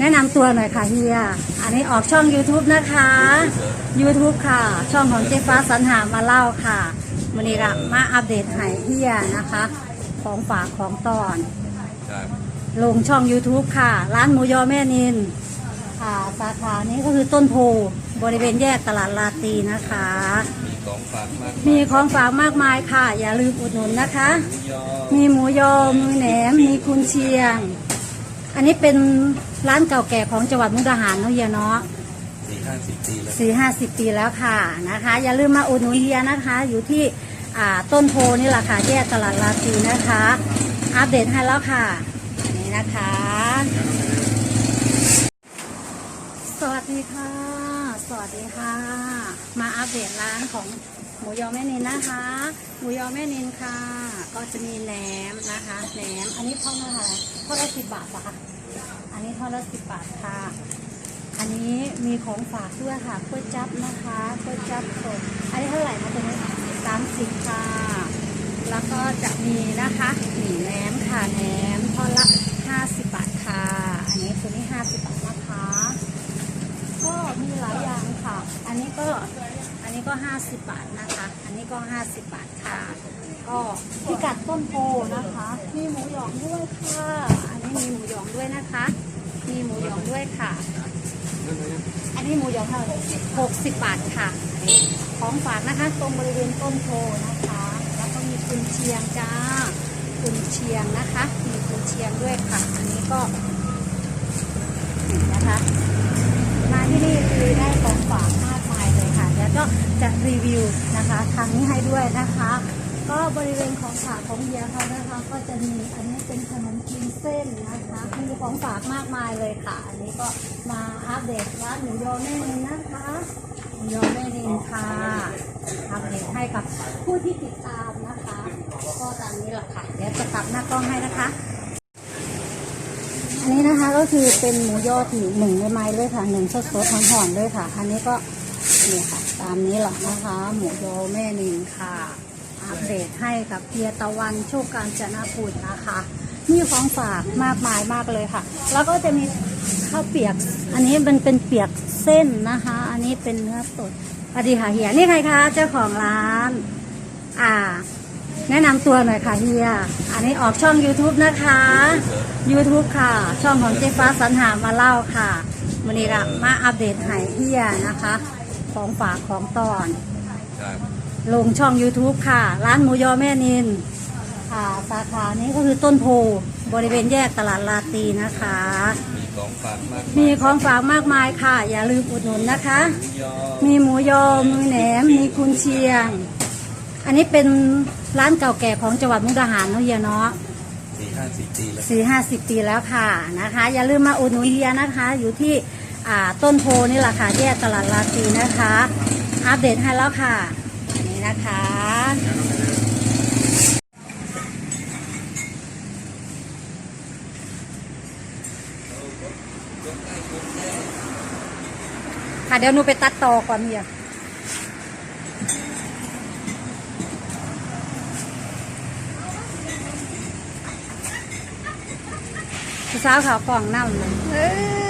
แนะนำตัวหน่อยค่ะเฮีย อันนี้ออกช่อง YouTube นะคะ YouTube ค่ะ ช่องของเจ๊ฟ้าสันหามาเล่าค่ะวันนี้ก็มาอัปเดตให้เฮียนะคะ ของฝากของตอนครับลงช่อง YouTube ค่ะ ร้านหมูยอแม่นินค่ะสาขานี้ก็คือต้นโพบริเวณแยกตลาดลาตีนะคะ มีของฝากมากมีของฝากมากมายค่ะ อย่าลืมอุดหนุนนะคะยอมีหมูยอมือแหนม มีกุนเชียง อันนี้เป็น ร้านเก่าแก่ของจังหวัดมุกดาหารเนาะเฮียเนาะสี่ห้าสิบปีแล้วสี่ห้าสิบปีแล้วค่ะนะคะ อย่าลืมมาอุดหนุนเฮียนะคะ อยู่ที่อ่าต้นโพนี่แหละค่ะแยกตลาดลาตีนะคะ อัปเดตให้แล้วค่ะอันนี้นะคะ สวัสดีค่ะ สวัสดีค่ะ มาอัปเดตร้านของ หมูยอแม่นินนะคะ หมูยอแม่นินค่ะ ก็จะมีแหนมนะคะแหนมอันนี้เท่าไหร่ท่าละสิบบาทเหรอคะอันนี้ท่าละสิบบาทค่ะ อันนี้มีของฝากด้วยค่ะกล้วยจับนะคะกล้วยจับสดอันนี้เท่าไหร่คะตัวนี้สามสิบค่ะ แล้วก็จะมีนะคะหมี่แหนมค่ะแหนมทอดละห้าสิบบาทค่ะ อันนี้ตัวนี้ห้าสิบบาทนะคะ ก็มีหลายอย่างค่ะ อันนี้ก็ อันนี้ก็ 50 บาทนะคะ อันนี้ก็ 50 บาทค่ะ ก็พิกัดต้นโพนะคะ มีหมูหยองด้วยค่ะ อันนี้มีหมูหยองด้วยนะคะ มีหมูหยองด้วยค่ะ อันนี้หมูหยองเท่าไหร่60 บาทค่ะ ของฝากนะคะ ตรงบริเวณต้นโพนะคะ แล้วก็มีกุนเชียงจ้ากุนเชียงนะคะ มีกุนเชียงด้วยค่ะ อันนี้ก็นี่นะคะ มาที่นี่คือได้ วิวนะคะทางนี้ให้ด้วยนะคะ ก็บริเวณของฝากของเฮียเขานะคะ ก็จะมีอันนี้เป็นขนมจีนเส้นนะคะมีของฝากมากมายเลยค่ะ อันนี้ก็มาอัปเดตร้านหมูยอแม่นินนะคะหมูยอแม่นินค่ะอัปเดตให้กับผู้ที่ติดตามนะคะ ก็ตามนี้แหละค่ะเดี๋ยวจะกลับหน้ากล้องให้นะคะอันนี้นะคะก็คือเป็นหมูยอที่หนึ่งไม้เลยค่ะหนึ่งสดๆหอมๆเลยค่ะ อันนี้ก็ นี่ค่ะ ตามนี้แหละนะคะ หมูยอแม่นินค่ะ อัปเดตให้กับเพียตะวันโชคการจนะพูดนะคะ มีของฝากมากมายมากเลยค่ะ แล้วก็จะมีข้าวเปียก อันนี้มันเป็นเปียกเส้นนะคะ อันนี้เป็นเนื้อสดสวัสดีค่ะเฮียนี่ใครคะเจ้าของร้าน อ่า แนะนำตัวหน่อยค่ะเฮีย อันนี้ออกช่อง YouTube นะคะ YouTube ค่ะ ช่องของเจ๊ฟ้าสันหามาเล่าค่ะวันนี้ก็มาอัปเดตให้เฮียนะคะ ของฝากของตอน ครับลงช่อง YouTube ค่ะ ร้านหมูยอแม่นินค่ะสาขานี้ก็คือต้นโพบริเวณแยกตลาดลาตีนะคะ มีของฝากมากมีของฝากมากมายค่ะ อย่าลืมอุดหนุนนะคะ ยอมีหมูยอมือแหนม มีกุนเชียง อันนี้เป็นร้านเก่าแก่ของจังหวัดมุกดาหารเนาะเฮียเนาะสี่ห้าสิบปีแล้วสี่ห้าสิบปีแล้วค่ะนะคะ อย่าลืมมาอุดหนุนเฮียนะคะ อยู่ที่อ่า ต้นโพนี่แหละค่ะแยกตลาดลาตีนะคะ อัปเดตให้แล้วค่ะ อันนี้นะคะค่ะเดี๋ยวหนูไปตัดต่อก่อนเฮียสาวขาวกล่องน้ำเลย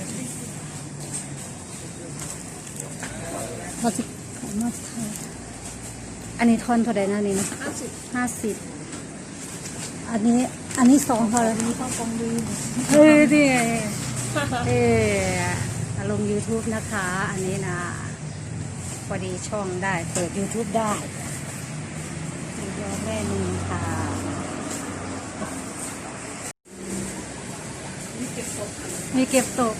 ลือว้าวหมูยอให้ไปลงยูทูบค่ะนี่เดี๋ยวจะไปบันทึกเสียงเอาไว้พอสิขอมาไทยอันนี้ทอนเท่าไหร่นะนี่นะห้าสิบห้าสิบอันนี้อันนี้สองเท่าไหร่นี้ต้องกองดูเฮ้ยนี่ไงเออลง YouTube นะคะ อันนี้นะพอดีช่องได้เปิด YouTube ได้มียอแม่นึงค่ะมีเก็บตก